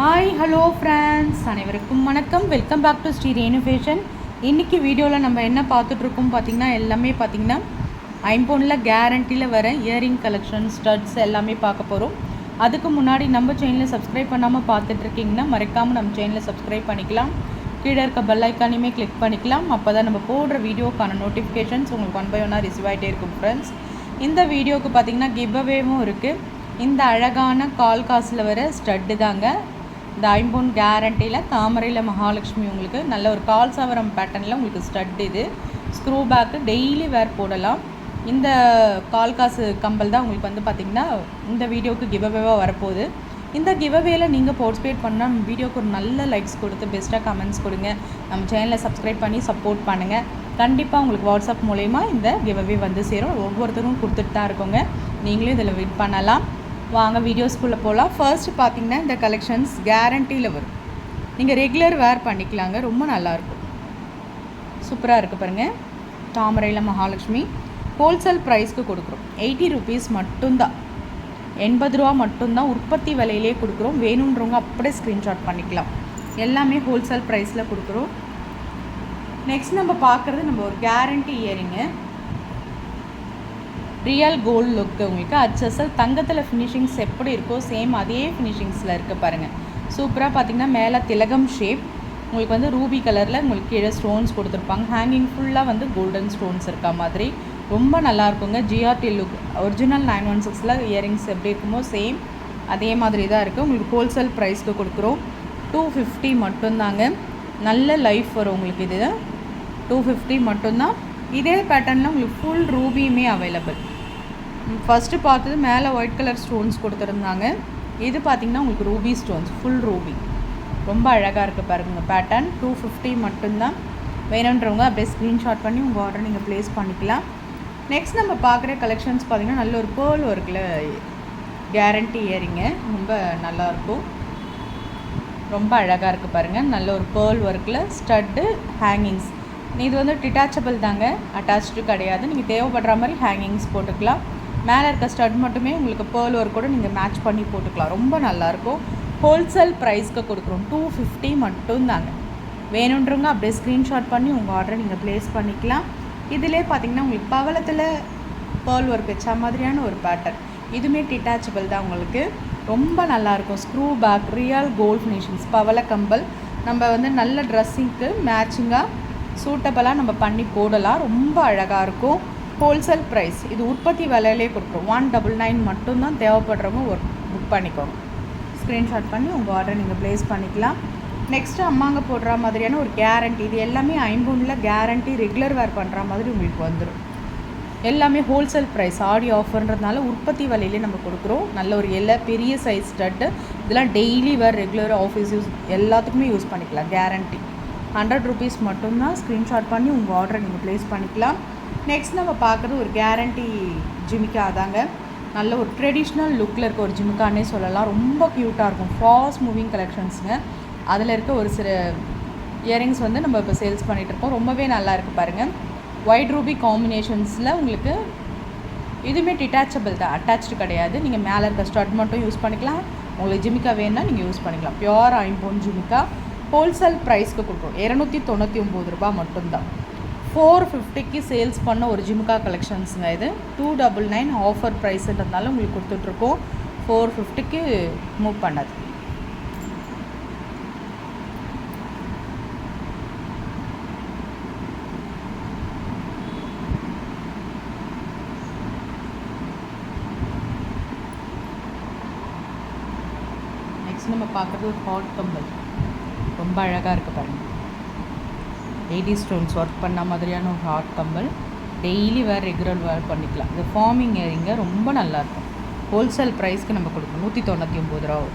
Hi hello friends அனைவருக்கும் வணக்கம். Welcome back to Shri ரேணுஃபேஷன் இன்றைக்கி வீடியோவில் நம்ம என்ன பார்த்துட்ருக்கோம் பார்த்திங்கன்னா எல்லாமே பார்த்திங்கன்னா ஐம்பொனில் கேரண்டியில் வர இயரிங் கலெக்ஷன் ஸ்டட்ஸ் எல்லாமே பார்க்க போகிறோம் அதுக்கு முன்னாடி நம்ம சேனலை சப்ஸ்கிரைப் பண்ணாமல் பார்த்துட்ருக்கீங்கன்னா மறக்காமல் நம்ம சேனலை சப்ஸ்கிரைப் பண்ணிக்கலாம். கீழே இருக்க பெல் ஐக்கானையுமே கிளிக் பண்ணிக்கலாம். அப்போ தான் நம்ம போடுற வீடியோக்கான நோட்டிஃபிகேஷன்ஸ் உங்களுக்கு ஒன் பை ஒன்னாக ரிசீவ் ஆகிட்டே இருக்கும் ஃப்ரெண்ட்ஸ் இந்த வீடியோவுக்கு பார்த்திங்கன்னா கிவ்அவேவும் இருக்குது இந்த அழகான கால் காசில் வர ஸ்டட்டு தாங்க. இந்த ஐம்பொன் கேரண்டியில் தாமரையில் மகாலட்சுமி உங்களுக்கு நல்ல ஒரு கால் சவரம் பேட்டர்னில் உங்களுக்கு ஸ்டட் இது. ஸ்க்ரூ பேக்கு டெய்லி வேர் போடலாம். இந்த கால் காசு கம்பல் தான் உங்களுக்கு வந்து பார்த்திங்கன்னா இந்த வீடியோவுக்கு கிவ்அவேவாக வரப்போகுது. இந்த கிவ்அவேல நீங்கள் பார்ட்டிசிபேட் பண்ணால் நம்ம வீடியோக்கு ஒரு நல்ல லைக்ஸ் கொடுத்து பெஸ்ட்டாக கமெண்ட்ஸ் கொடுங்க. நம்ம சேனலை சப்ஸ்கிரைப் பண்ணி சப்போர்ட் பண்ணுங்கள் கண்டிப்பாக உங்களுக்கு வாட்ஸ்அப் மூலயமா இந்த கிவ்அவே வந்து சேரும். ஒவ்வொருத்தரும் கொடுத்துட்டு தான் இருக்கோங்க. நீங்களும் இதில் வின் பண்ணலாம். வாங்க வீடியோஸ்குள்ளே போகலாம் ஃபர்ஸ்ட் பார்த்தீங்கன்னா இந்த கலெக்ஷன்ஸ் கேரண்டியில் வரும். நீங்கள் ரெகுலர் வேர் பண்ணிக்கலாங்க. ரொம்ப நல்லாயிருக்கும் சூப்பராக இருக்குது பாருங்கள் தாமரையில் மகாலட்சுமி. ஹோல்சேல் ப்ரைஸ்க்கு கொடுக்குறோம். எயிட்டி ருபீஸ் மட்டும்தான். எண்பது ரூபா மட்டும்தான் உற்பத்தி விலையிலே கொடுக்குறோம். வேணுன்றவங்க அப்படியே ஸ்க்ரீன்ஷாட் பண்ணிக்கலாம். எல்லாமே ஹோல்சேல் ப்ரைஸில் கொடுக்குறோம். நெக்ஸ்ட் நம்ம பார்க்குறது நம்ம ஒரு guarantee earring real gold look உங்களுக்கு அச்சசல் தங்கத்தில் ஃபினிஷிங்ஸ் எப்படி இருக்கோ சேம் அதே ஃபினிஷிங்ஸில் இருக்குது பாருங்கள் சூப்பராக பார்த்தீங்கன்னா மேலே திலகம் ஷேப் உங்களுக்கு வந்து ரூபி கலரில் உங்களுக்கு கீழே ஸ்டோன்ஸ் கொடுத்துருப்பாங்க. ஹேங்கிங் ஃபுல்லாக வந்து கோல்டன் ஸ்டோன்ஸ் இருக்க மாதிரி. ரொம்ப நல்லா இருக்குங்க. GRT look original nine one சிக்ஸில் இயரிங்ஸ் எப்படி இருக்குமோ சேம் அதே மாதிரி தான் இருக்குது உங்களுக்கு ஹோல்சேல் ப்ரைஸ்க்கு கொடுக்குறோம். டூ ஃபிஃப்டி மட்டும்தாங்க. நல்ல லைஃப் வரும் உங்களுக்கு இது. டூ ஃபிஃப்டி மட்டும்தான். இதே பேட்டர்னில் உங்களுக்கு ஃபுல் ரூபியுமே அவைலபிள் ஃபஸ்ட்டு பார்த்தது மேலே ஒயிட் கலர் ஸ்டோன்ஸ் கொடுத்துருந்தாங்க. இது பார்த்திங்கன்னா உங்களுக்கு ரூபி ஸ்டோன்ஸ் ஃபுல் ரூபி ரொம்ப அழகாக இருக்குது பாருங்க பேட்டர்ன் டூ ஃபிஃப்டி மட்டும்தான். வேணுன்றவங்க அப்படியே ஸ்க்ரீன்ஷாட் பண்ணி உங்கள் ஆர்டர் நீங்கள் ப்ளேஸ் பண்ணிக்கலாம். நெக்ஸ்ட் நம்ம பார்க்குற கலெக்ஷன்ஸ் பார்த்திங்கன்னா நல்ல ஒரு பேர்ல் ஒர்க்கில் கேரண்டி ஏறிங்க ரொம்ப நல்லாயிருக்கும் ரொம்ப அழகாக இருக்குது பாருங்கள் நல்ல ஒரு பேர்ல் ஒர்க்கில் ஸ்டட்டு ஹேங்கிங்ஸ் இது வந்து டிட்டாச்சபிள் தாங்க அட்டாச்சு கிடையாது. நீங்கள் தேவைப்படுற மாதிரி ஹேங்கிங்ஸ் போட்டுக்கலாம். மேலே இருக்க ஸ்டட் மட்டுமே உங்களுக்கு பேர்ல் ஒர்க் கூட நீங்கள் மேட்ச் பண்ணி போட்டுக்கலாம். ரொம்ப நல்லாயிருக்கும். ஹோல்சேல் ப்ரைஸ்க்கு கொடுக்குறோம். டூ ஃபிஃப்டி மட்டும்தாங்க. வேணுன்றவங்க அப்படியே ஸ்க்ரீன்ஷாட் பண்ணி உங்கள் ஆர்டரை நீங்கள் ப்ளேஸ் பண்ணிக்கலாம். இதிலே பார்த்தீங்கன்னா உங்களுக்கு பவளத்தில் பேர்ல் ஒர்க் வச்ச மாதிரியான ஒரு பேட்டர்ன் இதுவுமே டிட்டாச்சபிள் தான் உங்களுக்கு. ரொம்ப நல்லாயிருக்கும். Screw back real gold finishings பவள கம்பல். நம்ம வந்து நல்ல ட்ரெஸ்ஸிங்க்கு மேட்சிங்காக சூட்டபுளாக நம்ம பண்ணி போடலாம். ரொம்ப அழகாக இருக்கும். ஹோல்சேல் ப்ரைஸ் இது உற்பத்தி விலையிலே கொடுக்குறோம் ஒன் டபுள் நைன் மட்டும்தான் தேவைப்படுறவங்க ஒர்க் புக் பண்ணிக்கோங்க. ஸ்க்ரீன்ஷாட் பண்ணி உங்கள் ஆர்டர் நீங்கள் ப்ளேஸ் பண்ணிக்கலாம். நெக்ஸ்ட்டு அம்மாங்க போடுற மாதிரியான ஒரு கேரண்டி இது எல்லாமே ஐம்பூனில் கேரண்டி ரெகுலர் வேர் பண்ணுற மாதிரி உங்களுக்கு வந்துடும் எல்லாமே ஹோல்சேல் ப்ரைஸ் ஆடி ஆஃபர்ன்றதுனால உற்பத்தி விலையிலே நம்ம கொடுக்குறோம். நல்ல ஒரு எல்லா பெரிய சைஸ் ஸ்டட்டு இதெல்லாம் daily wear regular office use எல்லாத்துக்குமே யூஸ் பண்ணிக்கலாம். கேரண்டி ஹண்ட்ரட் ருபீஸ் மட்டும்தான் ஸ்க்ரீன்ஷாட் பண்ணி உங்கள் ஆர்டரை நீங்கள் ப்ளேஸ் பண்ணிக்கலாம். நெக்ஸ்ட் நம்ம பார்க்குறது ஒரு கேரண்டி ஜிமிக்கா தாங்க நல்ல ஒரு ட்ரெடிஷ்னல் லுக்கில் இருக்க ஒரு ஜிமிக்கானே சொல்லலாம். ரொம்ப க்யூட்டாக இருக்கும். ஃபாஸ்ட் மூவிங் கலெக்ஷன்ஸுங்க அதில் இருக்க ஒரு சில இயரிங்ஸ் வந்து நம்ம இப்போ சேல்ஸ் பண்ணிகிட்ருக்கோம் ரொம்பவே நல்லா இருக்குது பாருங்கள் ஒயிட் ரூபி காம்பினேஷன்ஸில் உங்களுக்கு இதுவுமே டிட்டாச்சபிள் தான் அட்டாச்சு கிடையாது. நீங்கள் மேலே இருக்க ஸ்டட் மட்டும் யூஸ் பண்ணிக்கலாம். உங்களுக்கு ஜிமிக்கா வேணுன்னா நீங்கள் யூஸ் பண்ணிக்கலாம். பியூர் ஐம்போன் ஜிமிக்கா. ஹோல்சேல் ப்ரைஸ்க்கு கொடுக்குறோம் இரநூத்தி தொண்ணூற்றி ஒம்பது ரூபா மட்டும்தான். ஃபோர் ஃபிஃப்டிக்கு சேல்ஸ் பண்ண ஒரு ஜிமுக்கா கலெக்ஷன்ஸுங்க இது. டூ டபுள் நைன் ஆஃபர் ப்ரைஸுன்றதுனால உங்களுக்கு கொடுத்துட்ருக்கோம். ஃபோர் ஃபிஃப்டிக்கு மூவ் பண்ணது. நெக்ஸ்ட் நம்ம பார்க்குறது ஒரு ஹாட் கம்பல் ரொம்ப அழகாக இருக்குது பாருங்கள் எயிட்டி ஸ்டோன்ஸ் ஒர்க் பண்ண மாதிரியான ஒரு ஹாட் கம்பல். டெய்லி வேர் ரெகுலர் வேர் பண்ணிக்கலாம். இந்த ஃபார்மிங் ஏரிங்க ரொம்ப நல்லாயிருக்கும் ஹோல்சேல் ப்ரைஸ்க்கு நம்ம கொடுக்கணும். நூற்றி தொண்ணூற்றி ஒம்பது ரூபா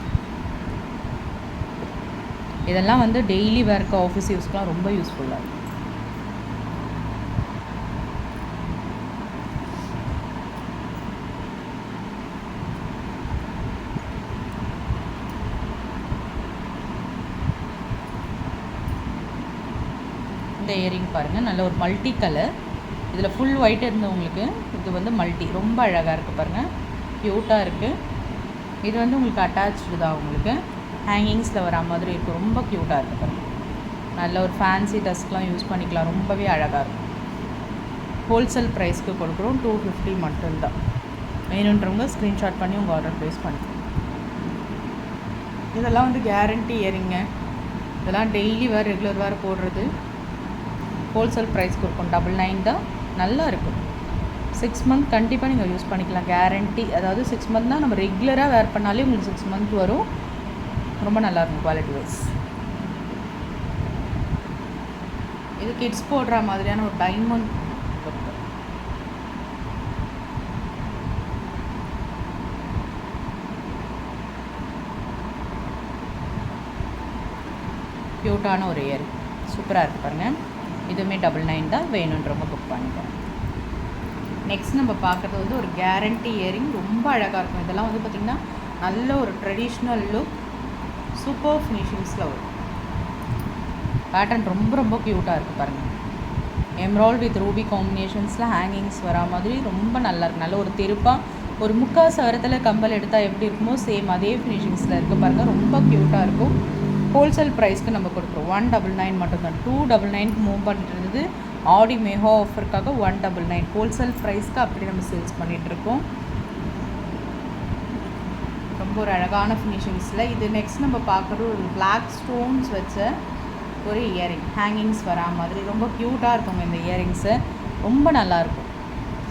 இதெல்லாம் வந்து டெய்லி வேர்க்கு ஆஃபீஸ் யூஸ்க்கெலாம் ரொம்ப யூஸ்ஃபுல்லாக இருக்கும். இந்த இயரிங் பாருங்கள் நல்ல ஒரு மல்டி கலர் இதில் ஃபுல் ஒயிட் இருந்தவங்களுக்கு இது வந்து மல்டி ரொம்ப அழகாக இருக்குது பாருங்கள் க்யூட்டாக இருக்குது இது வந்து உங்களுக்கு அட்டாச்சு தான் உங்களுக்கு. ஹேங்கிங்ஸில் வரா மாதிரி இருக்கும். ரொம்ப க்யூட்டாக இருக்குது பாருங்கள் நல்ல ஒரு ஃபேன்சி டஸ்க்லாம் யூஸ் பண்ணிக்கலாம். ரொம்பவே அழகாக இருக்கும். ஹோல்சேல் ப்ரைஸ்க்கு கொடுக்குறோம். டூ ஃபிஃப்டி மட்டும்தான். வேணுன்றவங்க ஸ்க்ரீன்ஷாட் பண்ணி உங்கள் ஆர்டர் ப்ளேஸ் பண்ணிக்கலாம். இதெல்லாம் வந்து கேரண்டி இயரிங்க இதெல்லாம் டெய்லி வேறு ரெகுலர் வேறு போடுறது. ஹோல்சேல் ப்ரைஸ் கொடுக்கும் டபுள் நைன் தான் நல்லா இருக்கும். சிக்ஸ் மந்த் கண்டிப்பாக நீங்கள் யூஸ் பண்ணிக்கலாம். கேரண்டி அதாவது சிக்ஸ் மந்த் தான் நம்ம ரெகுலராக வேர் பண்ணாலே உங்களுக்கு சிக்ஸ் மந்த் வரும். ரொம்ப நல்லாயிருக்கும் குவாலிட்டி வைஸ் இது கிட்ஸ் போடுற மாதிரியான ஒரு டைமண்ட் க்யூட்டான ஒரு இயர் சூப்பராக இருக்குது பாருங்கள் இதுவுமே டபுள் நைன் தான் வேணுன்றவங்க புக் பண்ணிக்கோங்க. நெக்ஸ்ட் நம்ம பார்க்குறது வந்து ஒரு கேரண்டி இயரிங் ரொம்ப அழகாக இருக்கும். இதெல்லாம் வந்து பார்த்திங்கன்னா நல்ல ஒரு ட்ரெடிஷ்னல் லுக் சூப்பர் ஃபினிஷிங்ஸில் வரும். பேட்டர்ன் ரொம்ப ரொம்ப க்யூட்டாக இருக்குது பாருங்கள் எம்ராய்ட் வித் ரூபி காம்பினேஷன்ஸில் ஹேங்கிங்ஸ் வரா மாதிரி ரொம்ப நல்லா நல்ல ஒரு தெருப்பாக ஒரு முக்கால் சவரத்தில் கம்பல் எடுத்தால் எப்படி இருக்குமோ சேம் அதே ஃபினிஷிங்ஸில் இருக்குது பாருங்கள் ரொம்ப க்யூட்டாக இருக்கும். ஹோல்சேல் ப்ரைஸ்க்கு நம்ம கொடுக்குறோம். ஒன் டபுள் நைன் மட்டும்தான். டூ டபுள் நைனுக்கு மூவ் பண்ணிட்டு இருந்தது. ஆடி மேஹோ ஆஃபருக்காக ஒன் டபுள் நைன் ஹோல்சேல் ப்ரைஸ்க்கு அப்படி நம்ம சேல்ஸ் பண்ணிகிட்ருக்கோம் ரொம்ப ஒரு அழகான ஃபினிஷிங்ஸில் இது நெக்ஸ்ட் நம்ம பார்க்குறது ஒரு பிளாக் ஸ்டோன்ஸ் வச்ச ஒரு இயரிங் ஹேங்கிங்ஸ் வரா மாதிரி. ரொம்ப க்யூட்டாக இருக்கும் இந்த இயரிங்ஸு ரொம்ப நல்லாயிருக்கும்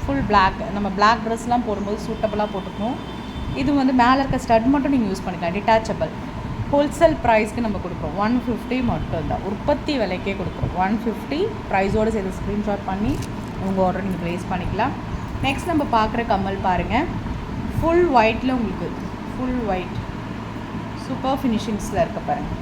ஃபுல் பிளாக் நம்ம பிளாக் ட்ரெஸ்லாம் போடும்போது சூட்டபுளாக போட்டுக்கணும். இது வந்து மேலே இருக்க ஸ்டட் மட்டும் நீங்கள் யூஸ் பண்ணிக்கலாம். டிட்டாச்சபிள் ஹோல்சேல் ப்ரைஸ்க்கு நம்ம கொடுக்குறோம். ஒன் ஃபிஃப்டி மட்டும்தான். உற்பத்தி விலைக்கே கொடுக்குறோம். ஒன் ஃபிஃப்டி ப்ரைஸோடு சேர்த்து ஸ்க்ரீன்ஷாட் பண்ணி உங்கள் ஆர்டர் நீங்கள் ப்ளேஸ் பண்ணிக்கலாம். நெக்ஸ்ட் நம்ம பார்க்குற கம்மல் பாருங்கள் ஃபுல் ஒயிட்டில் உங்களுக்கு ஃபுல் ஒயிட் சூப்பர் ஃபினிஷிங்ஸில் இருக்க பாருங்கள்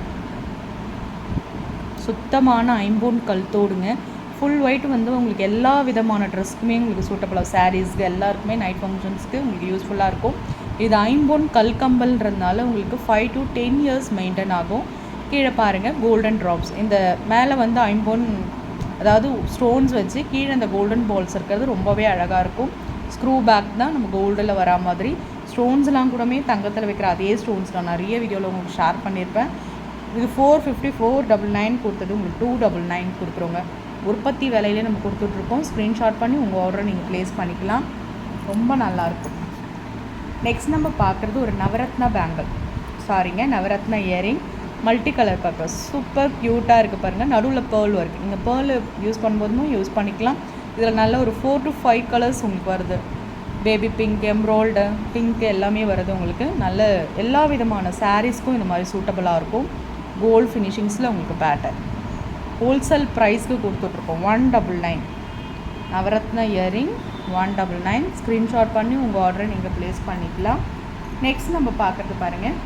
சுத்தமான ஐம்பொன் கழுத்தோடுங்க ஃபுல் ஒயிட் வந்து உங்களுக்கு எல்லா விதமான ட்ரெஸ்க்குமே உங்களுக்கு சூட்டபுளாக சாரீஸ்க்கு எல்லாருக்குமே நைட் ஃபங்க்ஷன்ஸ்க்கு உங்களுக்கு யூஸ்ஃபுல்லாக இருக்கும். இது ஐம்பொன் கல்கம்பல்ன்றதுனால உங்களுக்கு five to ten years maintain ஆகும். கீழே பாருங்கள் கோல்டன் ட்ராப்ஸ் இந்த மேலே வந்து ஐம்பொன் அதாவது ஸ்டோன்ஸ் வச்சு கீழே இந்த கோல்டன் பால்ஸ் இருக்கிறது ரொம்பவே அழகாக இருக்கும். ஸ்க்ரூ பேக் தான் நம்ம கோல்டில் வரா மாதிரி. ஸ்டோன்ஸ்லாம் கூடமே தங்கத்தில் வைக்கிற அதே ஸ்டோன்ஸ் நான் நிறைய வீடியோவில் உங்களுக்கு ஷேர் பண்ணியிருப்பேன். இது four fifty four double nine கொடுத்தது. உங்களுக்கு டூ டபுள் நைன் கொடுத்துருவோங்க உற்பத்தி விலையிலே நம்ம கொடுத்துட்ருக்கோம் ஸ்க்ரீன்ஷாட் பண்ணி உங்கள் ஆர்டரை நீங்கள் ப்ளேஸ் பண்ணிக்கலாம். ரொம்ப நல்லாயிருக்கும் நெக்ஸ்ட் நம்ம பார்க்குறது ஒரு நவரத்னா பேங்கிள் சாரிங்க Navaratna earring multi colour purpose super க்யூட்டாக இருக்குது பாருங்கள் நடுவில் பேர்ல் ஒர்க் நீங்கள் பேர்ல் யூஸ் பண்ணும்போதும் யூஸ் பண்ணிக்கலாம். இதில் நல்ல ஒரு ஃபோர் டு ஃபைவ் கலர்ஸ் உங்களுக்கு வருது. பேபி பிங்க் எம்ரோல்டு பிங்க் எல்லாமே வருது உங்களுக்கு. நல்ல எல்லா விதமான சாரீஸ்க்கும் இந்த மாதிரி சூட்டபுளாக இருக்கும். கோல்டு ஃபினிஷிங்ஸில் உங்களுக்கு பேட்டர் ஹோல்சேல் ப்ரைஸ்க்கு கொடுத்துட்ருக்கோம் one double nine Navaratna earring one double nine screenshot பண்ணி உங்கள் ஆர்டரை நீங்கள் ப்ளேஸ் பண்ணிக்கலாம். நெக்ஸ்ட் நம்ம பார்க்குறது பாருங்கள்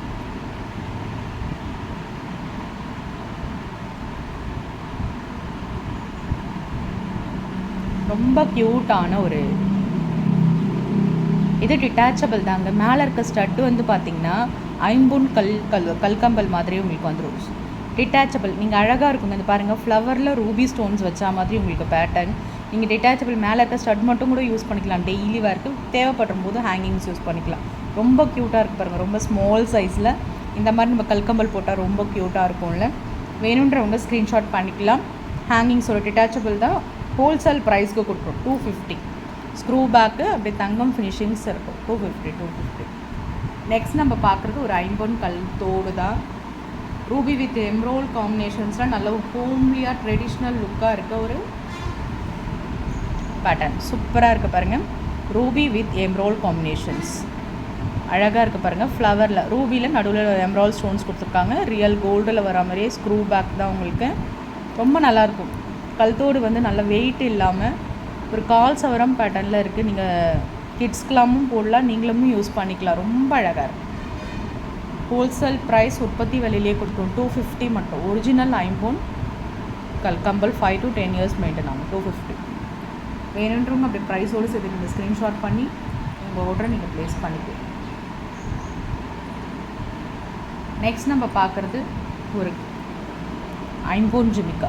ரொம்ப க்யூட்டான ஒரு இது டிட்டாச்சபிள் தாங்க. மேலே இருக்க ஸ்டட்டு வந்து பார்த்தீங்கன்னா ஐம்பூன் கல் கல் கல்கம்பல் மாதிரி உங்களுக்கு வந்துடும் டிட்டாச்சபிள் நீங்கள் அழகாக இருக்குங்க. இந்த பாருங்கள் ஃப்ளவரில் ரூபி ஸ்டோன்ஸ் வச்சா மாதிரி உங்களுக்கு பேட்டர்ன் நீங்கள் டிட்டாச்சபிள் மேலே இருக்க ஸ்டட் மட்டும் கூட யூஸ் பண்ணிக்கலாம். டெய்லி வேர்க்கு தேவைப்படும் போது ஹேங்கிங்ஸ் யூஸ் பண்ணிக்கலாம். ரொம்ப க்யூட்டாக இருக்குது பாருங்கள் ரொம்ப ஸ்மால் சைஸில் இந்த மாதிரி நம்ம கல்கம்பல் போட்டால் ரொம்ப க்யூட்டாக இருக்கும்ல. வேணுன்றவங்க ஸ்க்ரீன்ஷாட் பண்ணிக்கலாம். ஹேங்கிங்ஸோட டிட்டாச்சபிள் தான் ஹோல்சேல் ப்ரைஸ்க்கு கொடுக்குறோம் டூ ஃபிஃப்டி ஸ்க்ரூ பேக்கு அப்படியே தங்கம் ஃபினிஷிங்ஸ் இருக்கும். Two fifty two fifty next நம்ம பார்க்குறது ஒரு ஐம்பொன் கல் தோடு தான். ரூபி வித் எம்ரோல் காம்பினேஷன்ஸ்லாம் நல்ல ஹோம்லியாக ட்ரெடிஷ்னல் லுக்காக இருக்க ஒரு பேட்டர்ன் சூப்பராக இருக்குது பாருங்கள் ரூபி வித் எம்ரோல் காம்பினேஷன்ஸ் அழகாக இருக்குது பாருங்கள் ஃப்ளவரில் ரூபியில் நடுவில் எம்ரால் ஸ்டோன்ஸ் கொடுத்துருக்காங்க. ரியல் கோல்டில் வர மாதிரியே ஸ்க்ரூ பேக் தான் உங்களுக்கு. ரொம்ப நல்லாயிருக்கும் கழுத்தோடு வந்து நல்ல வெயிட் இல்லாமல் ஒரு கால் சவரம் பேட்டர்னில் இருக்குது நீங்கள் கிட்ஸ்க்கெல்லாமும் போடலாம் நீங்களும் யூஸ் பண்ணிக்கலாம். ரொம்ப அழகாக இருக்கும் ஹோல்சேல் ப்ரைஸ் உற்பத்தி விலையிலே கொடுக்குறோம். டூ ஃபிஃப்டி மட்டும். ஒரிஜினல் ஐம்போன் கல் compel five to ten years maintain ஆகும். டூ ஃபிஃப்டி வேணுன்றவங்க அப்படி ப்ரைஸோடு சேர்த்து நீங்கள் ஸ்க்ரீன்ஷாட் பண்ணி உங்கள் ஆர்டரை நீங்கள் ப்ளேஸ் பண்ணிக்கலாம் நெக்ஸ்ட் நம்ம பார்க்குறது ஒரு ஐம்பொன் ஜிமிக்கா.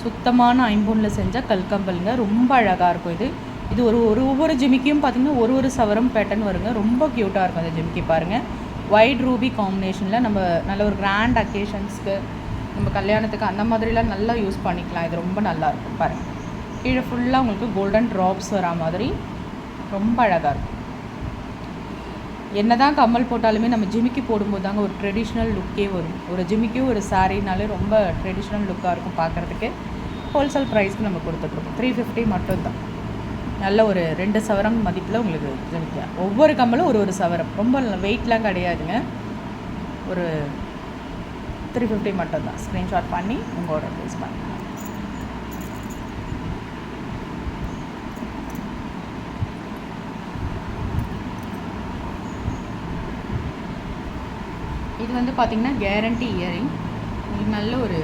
சுத்தமான ஐம்பொனில் செஞ்ச கல்கம்பலுங்க ரொம்ப அழகாக இருக்கும் இது. இது ஒரு ஒரு ஒவ்வொரு ஜிமிக்கியும் பார்த்திங்கன்னா ஒரு ஒரு சவரம் பேட்டர்ன் வருங்க. ரொம்ப க்யூட்டாக இருக்கும் அந்த ஜிமிக்கி பாருங்கள் ஒயிட் ரூபி காம்பினேஷனில் நம்ம நல்ல ஒரு கிராண்ட் அக்கேஷன்ஸ்க்கு நம்ம கல்யாணத்துக்கு அந்த மாதிரிலாம் நல்லா யூஸ் பண்ணிக்கலாம். இது ரொம்ப நல்லாயிருக்கும் பாருங்கள் கீழே ஃபுல்லாக உங்களுக்கு கோல்டன் ட்ராப்ஸ் வரா மாதிரி ரொம்ப அழகாக இருக்கும். என்ன தான் கம்மல் போட்டாலுமே நம்ம ஜிமிக்கி போடும்போது தாங்க ஒரு ட்ரெடிஷ்னல் லுக்கே வரும். ஒரு ஜிமிக்கும் ஒரு சாரீனாலே ரொம்ப ட்ரெடிஷ்னல் லுக்காக இருக்கும் பார்க்குறதுக்கு ஹோல்சேல் ப்ரைஸ்க்கு நம்ம கொடுத்துட்ருக்கோம். த்ரீ ஃபிஃப்டி மட்டும்தான். நல்ல ஒரு ரெண்டு சவரம் மதிப்பில் உங்களுக்கு ஜிமிக்கா ஒவ்வொரு கம்மலும் ஒரு ஒரு சவரம். ரொம்ப வெயிட்லாம் கிடையாதுங்க. ஒரு த்ரீ ஃபிஃப்டி மட்டும்தான். ஸ்க்ரீன்ஷாட் பண்ணி உங்கள் ஆர்டர் ப்ளேஸ் பண்ணுங்கள் இது வந்து பார்த்திங்கன்னா கேரண்டி இயரிங் உங்களுக்கு நல்ல ஒரு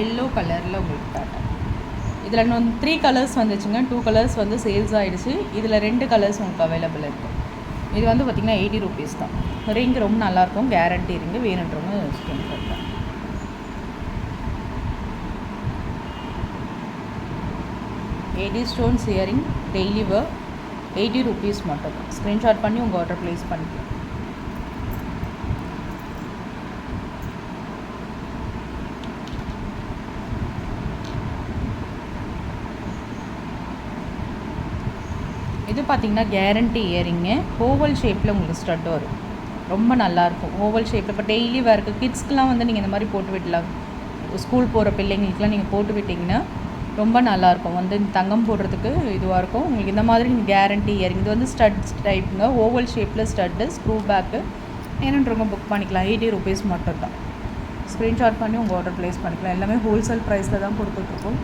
எல்லோ கலரில் உங்களுக்கு காட்டும். இதில் இன்னும் த்ரீ கலர்ஸ் வந்துச்சுங்க. டூ கலர்ஸ் வந்து சேல்ஸ் ஆகிடுச்சு இதில் ரெண்டு கலர்ஸ் உங்களுக்கு அவைலபிள் இருக்குது இது வந்து பார்த்திங்கன்னா எயிட்டி ருபீஸ் தான். ரிங் ரொம்ப நல்லாயிருக்கும். கேரண்டி ரிங்கு வேணுன்றவங்க ஸ்க்ரீன்ஷாட் தான் eighty stones earring daily work eighty rupees மட்டும் தான் ஸ்க்ரீன்ஷாட் பண்ணி உங்கள் ஆர்டர் ப்ளேஸ் பண்ணிக்கலாம். இது பார்த்திங்கன்னா கேரண்டி இயரிங்கு ஓவல் ஷேப்பில் உங்களுக்கு ஸ்டட் வரும். ரொம்ப நல்லாயிருக்கும். ஓவல் ஷேப்பில் இப்போ டெய்லி வேறு கிட்ஸ்க்கெலாம் வந்து நீங்கள் இந்த மாதிரி போட்டு விடலாம். ஸ்கூல் போகிற பிள்ளைங்களுக்குலாம் நீங்கள் போட்டு விட்டிங்கன்னா ரொம்ப நல்லாயிருக்கும். வந்து தங்கம் போடுறதுக்கு இதுவாக இருக்கும். உங்களுக்கு இந்த மாதிரி நீங்கள் கேரண்டி இயரிங் இது வந்து ஸ்டட் டைப்புங்க ஓவல் ஷேப்பில் ஸ்டட்டு ஸ்க்ரூ பேக்கு வேணுன்றவங்க புக் பண்ணிக்கலாம். எயிட்டி ருபீஸ் மட்டும் தான் ஸ்க்ரீன்ஷாட் பண்ணி உங்கள் ஆர்டர் ப்ளேஸ் பண்ணிக்கலாம். எல்லாமே ஹோல்சேல் ப்ரைஸில் தான் கொடுத்துட்ருக்கோம்.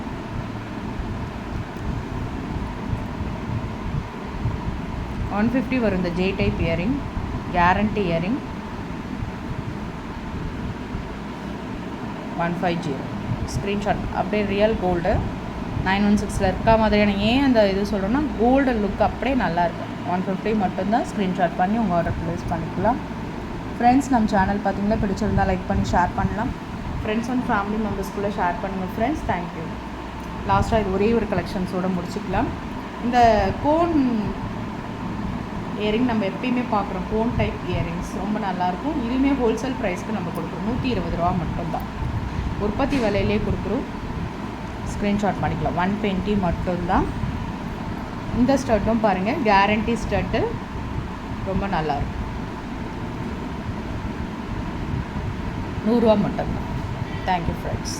ஒன் ஃபிஃப்டி வரும் இந்த J type earring guarantee earring one five zero screenshot அப்படியே ரியல் கோல்டு நைன் ஒன் சிக்ஸில் இருக்கா மாதிரியான ஏன் அந்த இது சொல்கிறோன்னா கோல்டு லுக் அப்படியே நல்லாயிருக்கும் ஒன் ஃபிஃப்டி மட்டும்தான் ஸ்க்ரீன்ஷாட் பண்ணி உங்கள் ஆர்டர் ப்ளேஸ் பண்ணிக்கலாம். ஃப்ரெண்ட்ஸ் நம்ம சேனல் பார்த்தீங்கன்னா பிடிச்சிருந்தா லைக் பண்ணி ஷேர் பண்ணலாம். ஃப்ரெண்ட்ஸ் அண்ட் ஃபேமிலி மெம்பர்ஸ்குள்ளே ஷேர் பண்ணுங்கள் ஃப்ரெண்ட்ஸ் தேங்க்யூ லாஸ்ட்டாக இது ஒரே ஒரு கலெக்ஷன்ஸோடு முடிச்சுக்கலாம். இந்த கோன் இயரிங் நம்ம எப்பயுமே பார்க்குறோம். கோன் டைப் இயரிங்ஸ் ரொம்ப நல்லாயிருக்கும். இதுவுமே ஹோல்சேல் ப்ரைஸ்க்கு நம்ம கொடுக்குறோம். நூற்றி இருபது ரூபா மட்டும்தான். உற்பத்தி விலையிலே கொடுக்குறோம். ஸ்க்ரீன்ஷாட் பண்ணிக்கலாம். ஒன் டுவெண்ட்டி மட்டும்தான். இந்த ஸ்டர்ட்டும் பாருங்கள் கேரண்டி ஸ்டட்டு ரொம்ப நல்லாயிருக்கும். நூறுரூவா மட்டும்தான். Thank you friends